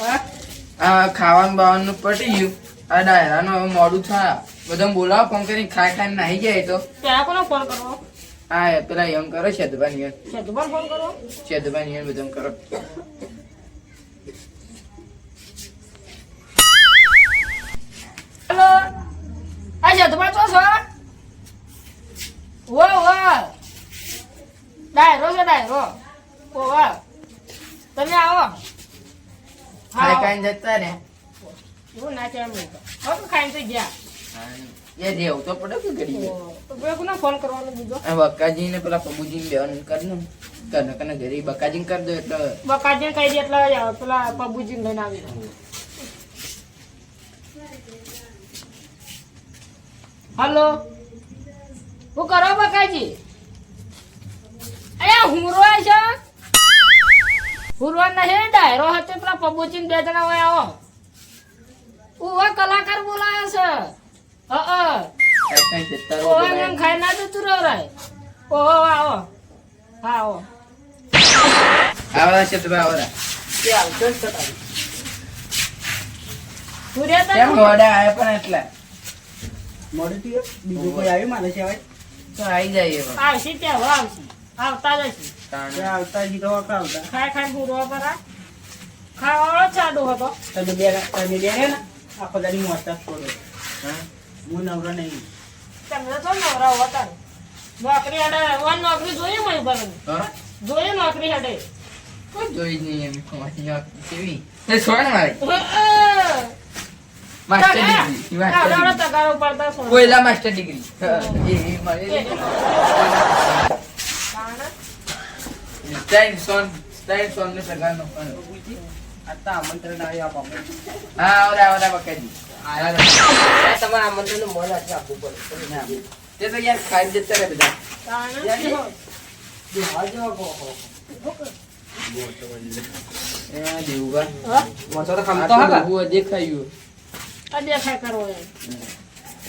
આ ખાવાનું બાવાનું પટી ગયું આ ડાયરાનું હવે મોડું થયા. બધા બોલાવો ફોન કરીને ખાઈ ખાઈ નાહી જાય તો. ત્યાં કોનો ફોન કરવો હા પેલા એમ કરો શેદબાનિયન સેતુભાઈ ફોન કરવો શેદબાનિયન બધા કરો. હેલો. આ સેતુભાઈ તો છો? વો વો ડાયરો છે ડાયરો. ઓ તમે આવો. ખાઈ ખાઈને જતા ને એવું ના કેમ નહીં હવે ખાઈને તો ગયા. એ દેવું તો પડે કે ઘડી તો ફોન કરવાનો બીજો? આ બકાજી ને. પેલા પબુજી કને કને ઘરે બકાજી કરી દો એટલે બકાજીને કહી દે એટલે પેલા પબુજીને લઈને આવી હલો? હું કરો બકાજી? અયા હુંરો છે? હુંરો નહીં ડાયરો હતો પેલા પબુચીન બે જણા હોય આવો. ઉવા કલાકાર બોલાયો છે. હ હા. ઓવે. એમ ખાઈ ના જતું રહો ઓહો આવો હા આવો. આવરા શેદબા આવરા સૂર્ય તો કેમ મોડા આયા પણ એટલા? મોડું થયું બીજું કોઈ આવ્યું મારે સિવાય? તો આવી જાય આવશે ત્યાં આવશે. આવતા જ આવતા વખત આવતા ખાઈ ખાઈ પૂરો કરા? ખાવાવાળો ચાડો હતો. તમે બે તમે બે ને આખો દાડી મોસ્તા છોડો. હા? નવરો નહીં. તમને તો નવરા હતા. નોકરી હડે વન નોકરી જોઈએ મય ભરણ જોઈએ નોકરી હડે કોઈ જોઈ જ નહીં એમ. તમારી આ કેવી? તે છોડ મારી. Master degree master degree. તગારો પડતા. Master degree. સ્ટાઈન સોન ને સગા નો આટલા આમંત્રણ આવ્યા બાપા હા આવરા આવરા બકાજી તમારા આમંત્રણનું મોજ આજે આપવું પડે. તે તો યાર ખાઈ જતા રહે બધા. તાણે. એ દેવુગા. હા? મોસો તો આ તો દેખાયું દેખાય કરવો.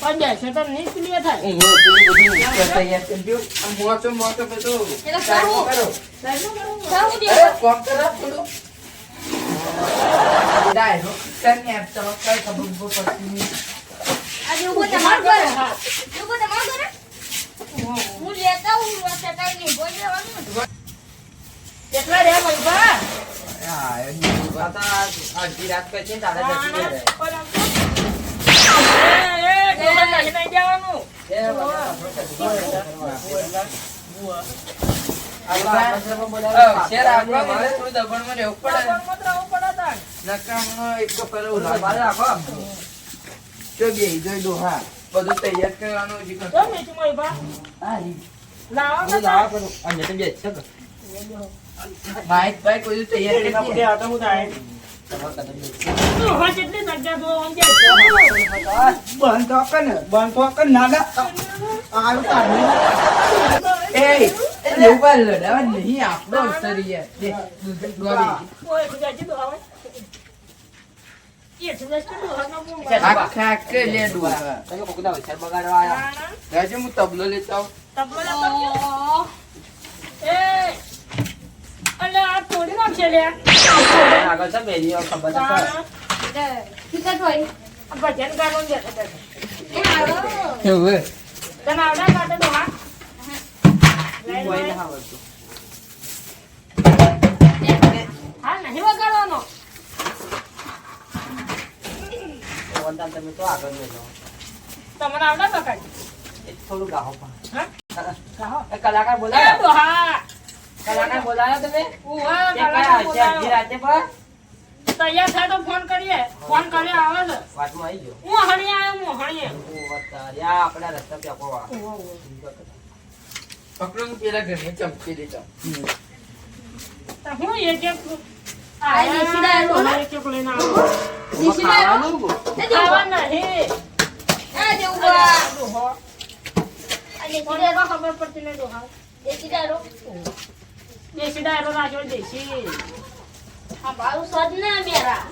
પણ બેસે તો નહીં ક્લિયર થાય. હું પેલું બધું કરતા યાર કરજો આમ મોચો મોચો બધું એટલે. કરો. સાઈડમાં કરવું. અરે કોમ કરો થોડું. ડાયરો તને આપ તો કઈ ખબર બહુ પડતી આજે ઊભો તમાર ઘરે. હા. ઊભો તમાર ઘરે. હું લેતા હું રોજ નહીં બોલ દેવાનું કેટલા રે મલબા? હા એ દેવુગા અડધી રાત પછી દાદા જતી રહે પણ આમ તો- એ, એ, ડોહા નાખી નહીં જવાનું. શેર આપણા મને થોડું દબાણમાં રહેવું પડે પણ મત રહો પડે તાણ. નકામનો એક તો પેલો ઉલાળો. જો બેહી જોઈ દો હા તૈયાર કરવાનું દે. હું થાય. બંધ તો બંધ તો કર ના ના આવું તારું એ એ લેવા લડાવા નહીં આપણો અવસર યાર દે દૂધ. રાજુ હું તબલો લેતા ભજન ગાવાનું તમે તો આગળ લેજો તમને આવડે? થોડું ગાહો પણ. કલાકાર કલાકાર તમે. રાતે પર? તૈયાર થાય તો ફોન કરીએ. ફોન કરીએ આવે છે. વાતમાં આવી ગયો. હું હણી આવ્યો હું હણીએ. ઓ આપણે રસ્તા વા પકડો પેલા ઘરમાં ચમચી લેતા તો હું એક એક ખબર પડતી નહીં ડોહા. દેશી દારૂ દેશી ડાયરો રાખ્યો દેશી. આ સ્વાદ ના મેરા.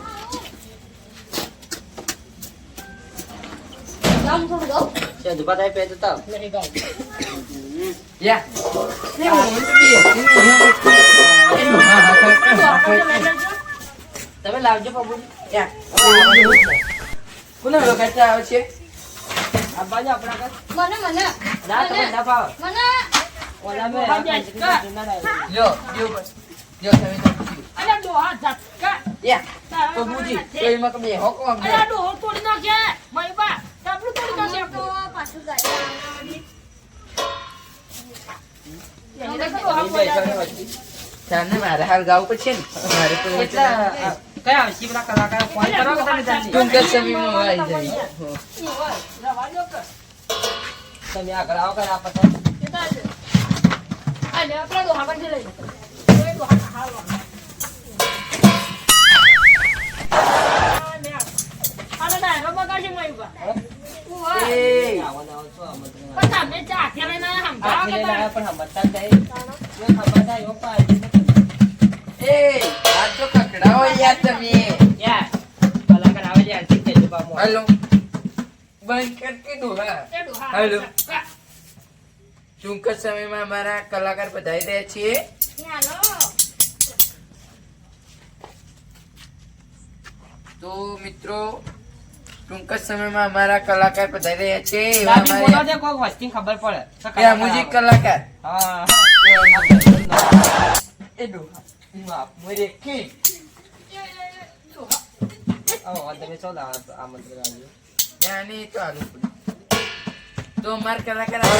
ગામ થોડું દઉં છે પે જતા નહીં ગાઉં. યા તો તો આપણે લઈ લેજો. તમે લાવજો. કોને વખત આવે છે? આ બાજુ આપણા ઘર. મને મને. ના તમે ના પાવ મને. ઓલા મે લ્યો લ્યો બસ. લ્યો તમે તો. અરે ડોહા ઝટકા. ત્યાં. તારા પ્રભુજી તો એમાં કે બે હોકો આમ અરે ડોહો તોડી નાખે. મહીબા તાપડું તોડી નાખે. તો પાછું જાય. મારે હાલ ગાવું પડશે ને મારે તો કયા આવશે પેલા કલાકાર ફોન કરો? ટૂંક જ સમયમાં આવી જાય. તમે આગળ આવો કે આ તો લે, આપણા ડોહા પાસે લઈ હાલ તમે ચાખી લઈને સમજાવો. ટૂંક સમયમાં અમારા કલાકાર બધાઈ રહ્યા છીએ તો મિત્રો ટૂંક જ સમયમાં અમારા કલાકાર પધારી રહ્યા છે એવા અમારે ખબર પડે. એ મ્યુઝિક કલાકાર. હા એ ડોહા. માફ મરે કે. આવો, તમે આ- આમંત્રણ આવ્યું. ત્યાંની તો આલુ તો અમારા કલાકાર આવે.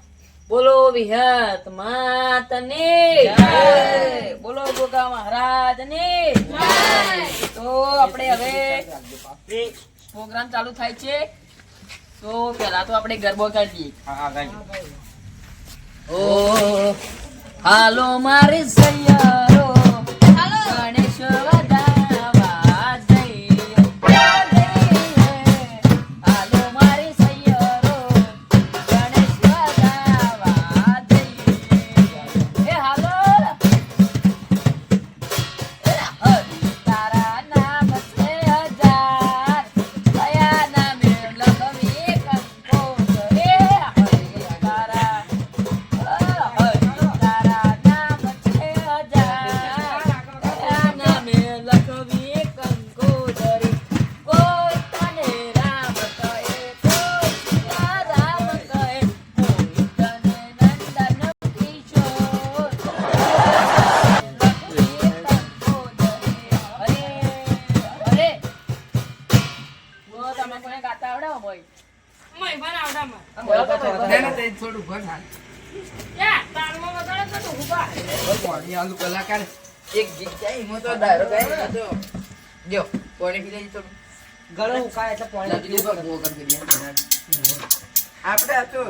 બોલો વિહત માતની. જય. બોલો ગોગા મહારાજની. તો આપણે હવે પ્રોગ્રામ ચાલુ થાય છે. તો પેલા તો આપણે ગરબો કાઢીએ ઓ હાલો મારી સૈયારો હાલો. ગણેશ કલાકાર એક ગીત ગાય એમાં તો ડાયરો ગાય જો પાણી પી લેજે થોડું. ગળું ઉકાય એટલે પાણી કરીએ. આપણે આ તો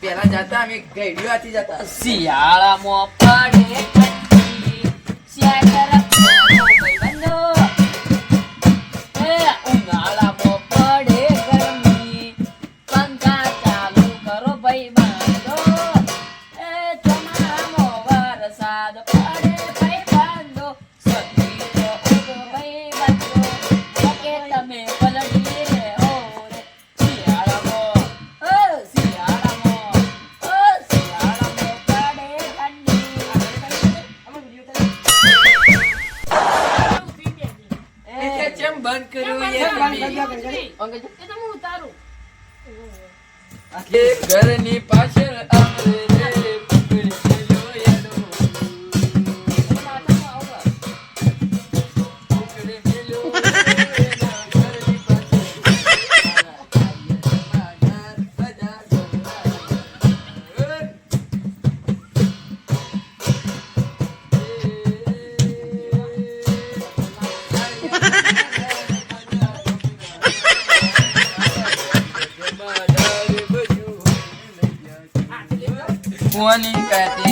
પેલા જતા અમે ગઈડ્યો આથી જતા. શિયાળામાં પડે ઘરની પાછળ Yeah.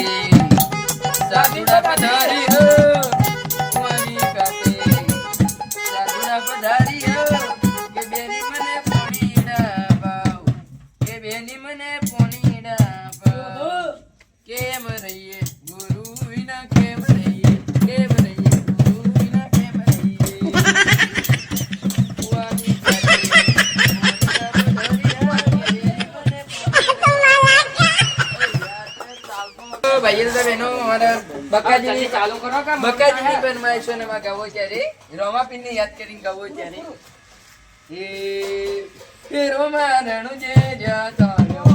ભાઈઓ તો બહેનો અમારા બકાજીની ચાલુ કરો કે બકાજીની ફરમાઈશોમાં ગાવો ત્યારે રોમાપીરને યાદ કરીને ગાવો ત્યારે એ રોમા રણુ જે જ્યાં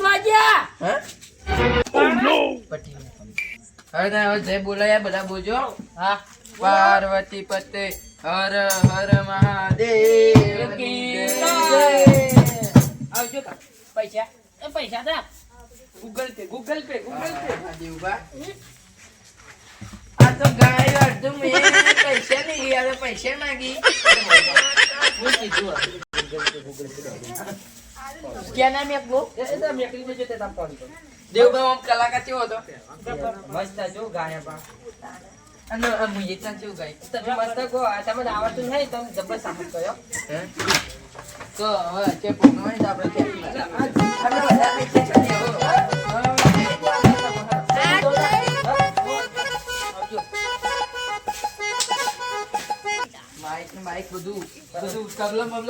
પાંચ વાગ્યા હવે તમે હવે જે બોલાયા બધા બોલજો હા પાર્વતી પતે હર હર મહાદેવ. કી જય. આવજો કા. પૈસા. એ પૈસા દે. Google Pay Google Pay Google Pay. મહાદેવબા. આ તો ગાય અડધું મેં. પૈસા નહીં હવે પૈસા માંગી. સ્કેનર મેક લો એ એ તો મેકલી દેજો તે તાપ ફોન કરો દેવબા આમ કલાકાર કેવો હતો મસ્ત જો ગાયા બા અને મુયે ત્યાં કેવું ગાય તમે મસ્ત કો આ તમને આવડતું નહીં તમે જબર સામત કર્યો હે? તો હવે કે પોનો હોય તો આપણે કે આપણે બધા પૈસા ચાલીએ માઇક ને બાઇક બધું બધું તબલા બબલા